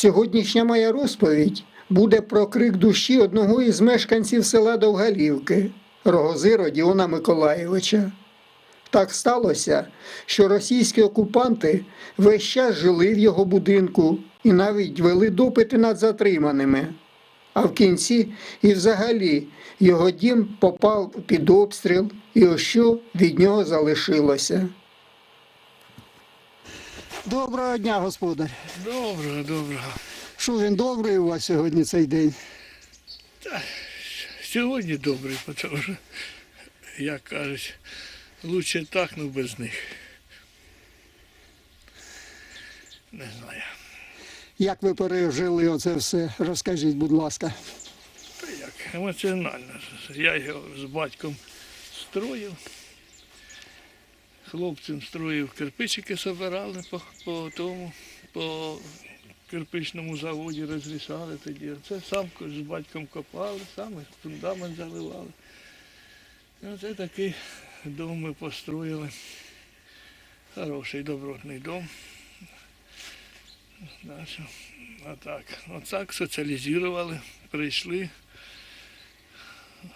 Сьогоднішня моя розповідь буде про крик душі одного із мешканців села Довгалівки, Рогози Родіона Миколаєвича. Так сталося, що російські окупанти весь час жили в його будинку і навіть вели допити над затриманими. А в кінці і взагалі його дім попав під обстріл, і ось що від нього залишилося. Доброго дня, господар. Доброго, доброго. Що він добрий у вас сьогодні цей день? Сьогодні добрий, тому що, як кажуть, лучше так, ну без них. Не знаю. Як ви пережили оце все? Розкажіть, будь ласка. Та як, емоціонально. Я його з батьком строїв. Хлопцям строїв кирпичики собирали по, по тому, по кирпичному заводі розрішали тоді. Це сам з батьком копали, саме фундамент заливали. І оце такий дом ми построїли. Хороший добротний дом. Нашу. Отак. Отак соціалізували, прийшли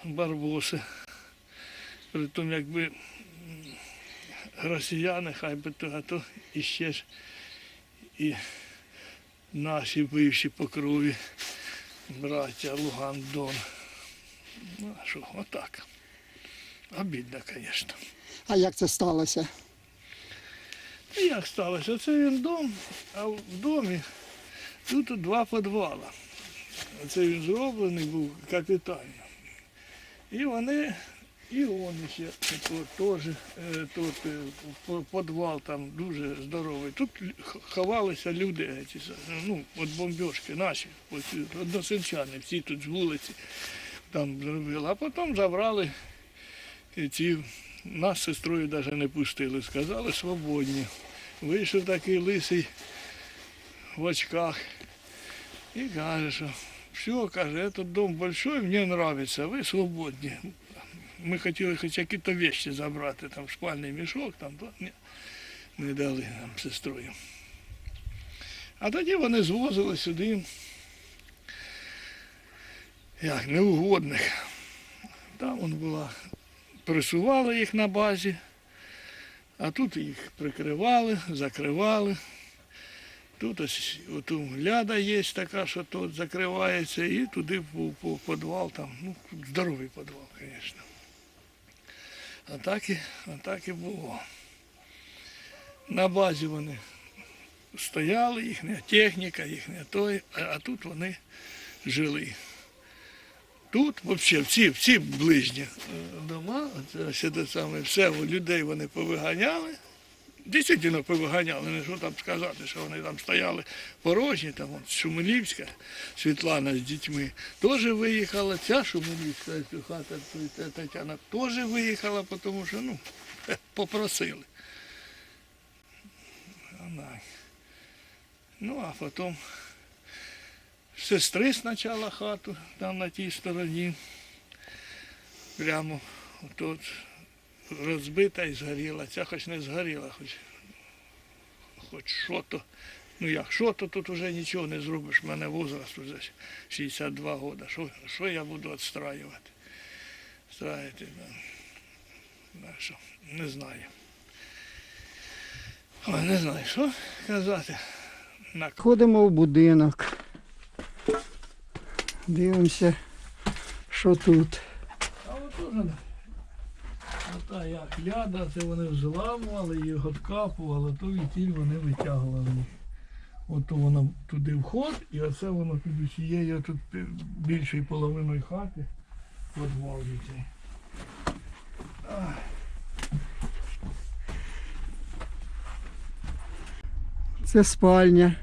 барбоси. Притом, якби росіяни, хай би то, а то іще ж і наші бивші по крові браття Луган Дон. Ну, а що, отак. Обідно, звісно. А як це сталося? Як сталося? Це він дом, а в домі тут два підвала. Це він зроблений був капітально. І вони, і он ще теж, е, тут е, підвал там дуже здоровий. Тут ховалися люди, ці, ну, от бомбіжки наші, односельчани, всі тут з вулиці там зробили. А потім забрали ці нас з сестрою навіть не пустили, сказали свободні. Вийшов такий лисий в очках і каже, що все, каже, этот дом большой, мені нравится, ви свободні. Ми хотіли хоч якісь вещи забрати, там спальний мішок, там то ні, не дали нам сестрою. А тоді вони звозили сюди як неугодних. Там вон була присували їх на базі, а тут їх прикривали, закривали. Тут ось оту ляда є така, що тут закривається, і туди по підвал, там, ну, здоровий підвал, звісно. А так і, а так і було. На базі вони стояли, їхня техніка, їхня той, а, а тут вони жили. Тут взагалі всі, всі ближні е, дома, це ще те саме, все людей вони повиганяли. Дійсно повиганяли, не що там сказати, що вони там стояли порожні, там от Шумилівська, Світлана з дітьми теж виїхала, ця Шумилівська хата Тетяна теж виїхала, тому що ну, попросили. Ну, а потім сестри спочатку хату, там на тій стороні. Прямо тут розбита і згоріла. Ця хоч не згоріла, хоч, хоч що то. Ну як, що то тут вже нічого не зробиш. У мене возраст вже 62 роки. Що, що я буду відстраювати? Страїти, да. Так що, не знаю. Ой, не знаю, що казати. На Ходимо в будинок. Дивимося, що тут. А от теж ота як ляда, це вони взламували, її откапували, то відтіль вони витягували їх. Ото воно туди вход, і оце воно під усією тут більшою половиною хати подвал цей. Це спальня,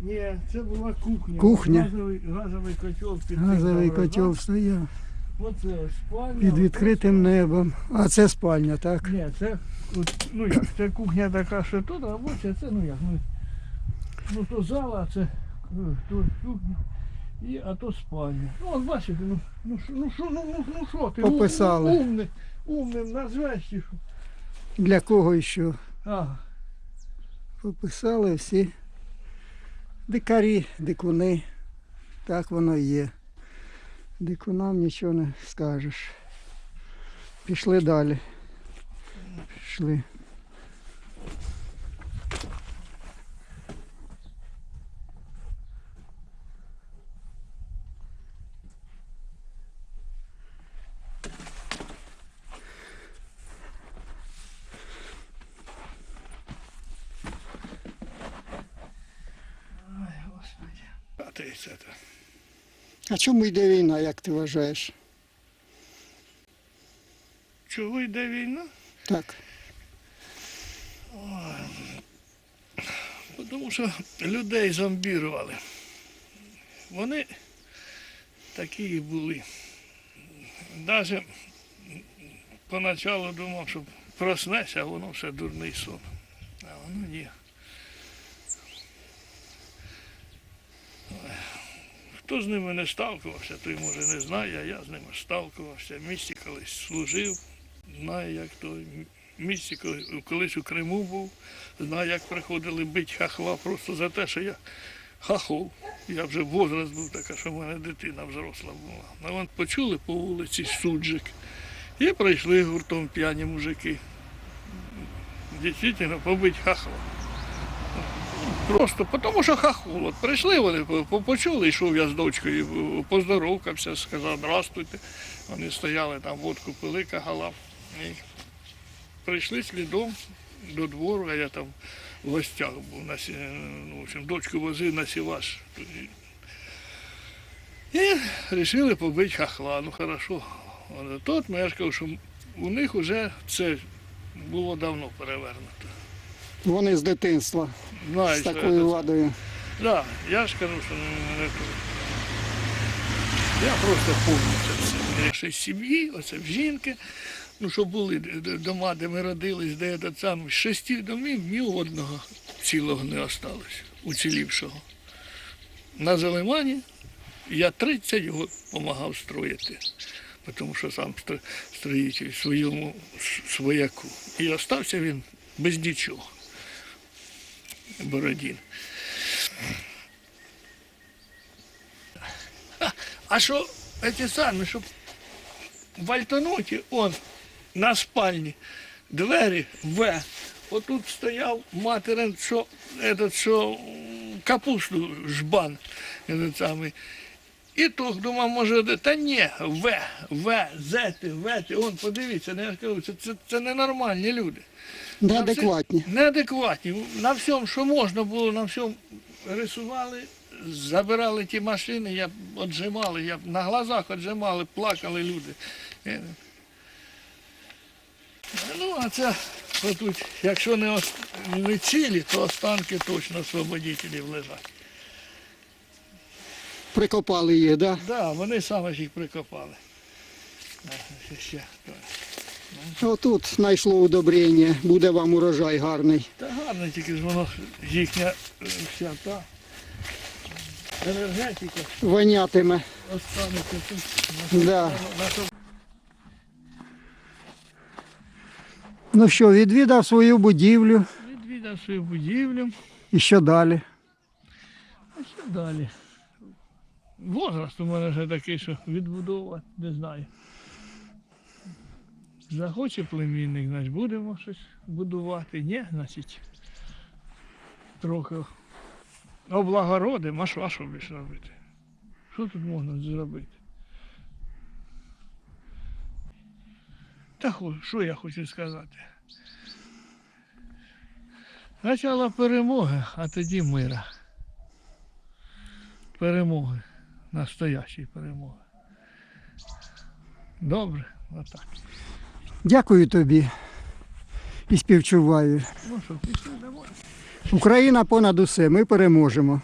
Ні, це була кухня. Кухня. Газовий, газовий котел під газовий котел стояв Оце спальня. під відкритим небом. А це спальня, так? Ні, це, от, ну як, це кухня така, що тут робоча, це ну як, ну, ну то зала, а це ну, тут кухня. І, а то спальня. Ну, от бачите, ну, ну, що- ну, ну, ну, ну, що ти, Пописали. ум- умним, умним назвеш чи що? Для кого і що? Ага. Пописали всі Дикарі, дикуни. Так воно і є. Дикунам нічого не скажеш. Пішли далі. Пішли. Ой, Господи. А ти це. А чому йде війна, як ти вважаєш? Чого йде війна? Так. Тому що людей зомбірували. Вони такі і були. Навіть поначалу думав, що проснеться, а воно все дурний сон. А воно ні. Хто з ними не сталкувався, той може не знає, а я з ними сталкувався. В місті колись служив, знаю, як то в місті колись у Криму був, знаю, як приходили бити хахла просто за те, що я хахол. Я вже возраст був така, що в мене дитина взросла була. А вон почули по вулиці суджик. І прийшли гуртом п'яні мужики. Дійсно, побить хахла. Просто тому, що хахол. От прийшли вони, по- по- почули, йшов я з дочкою, поздоровкався, сказав здравствуйте. Вони стояли там, водку пили, кагалап. І прийшли слідом до двору, а я там в гостях був на ну, в общем, дочку возив на сіваш. І вирішили побити хахла. Ну хорошо. Тот мешкав, що у них вже це було давно перевернуто. Вони з дитинства Знаєш, з такою це- владою. Да, я ж кажу, що не то. Я просто пам'ятаю це все. Я ще з сім'ї, оце в жінки. Ну, що були д- д- дома, де ми родились, де я сам, з шести домів ні одного цілого не осталось, уцілівшого. На Зелимані я 30 його допомагав строїти, тому що сам стро- строїтель своєму с- свояку. І остався він без нічого. Бородін. А що ці самі, щоб вальтануті, он на спальні, двері В. Отут стояв материн, що, этот, що капусту жбан. Этот самий. І то думав, може, та ні, В, В, Зети, Вети, он, подивіться, не, я кажу, це, це, це ненормальні люди. Неадекватні. Неадекватні. На всьому, що можна було, на всьому рисували, забирали ті машини, я отжимали, я на глазах отжимали, плакали люди. Е. Ну, а це отут, якщо не, не цілі, то останки точно освободителів лежать. Прикопали їх, да? Так, да, вони саме ж їх прикопали. Ще. Отут знайшло удобрення, буде вам урожай гарний. Та гарно, тільки ж воно їхня е, вся та енергетика. Вонятиме. Останеться тут. Да. Ну що, відвідав свою будівлю. відвідав свою будівлю. І що далі? А що далі? Возраст у мене вже такий, що відбудовувати, не знаю. Захоче племінник, значить будемо щось будувати. Ні, значить. Трохи облагородимо, а що, а що більше робити? Що тут можна зробити? Та що я хочу сказати? Спочатку перемоги, а тоді мира. Перемоги. Настоящої перемоги. Добре, отак. Дякую тобі і співчуваю. Ну що, пішли домой. Україна понад усе, ми переможемо.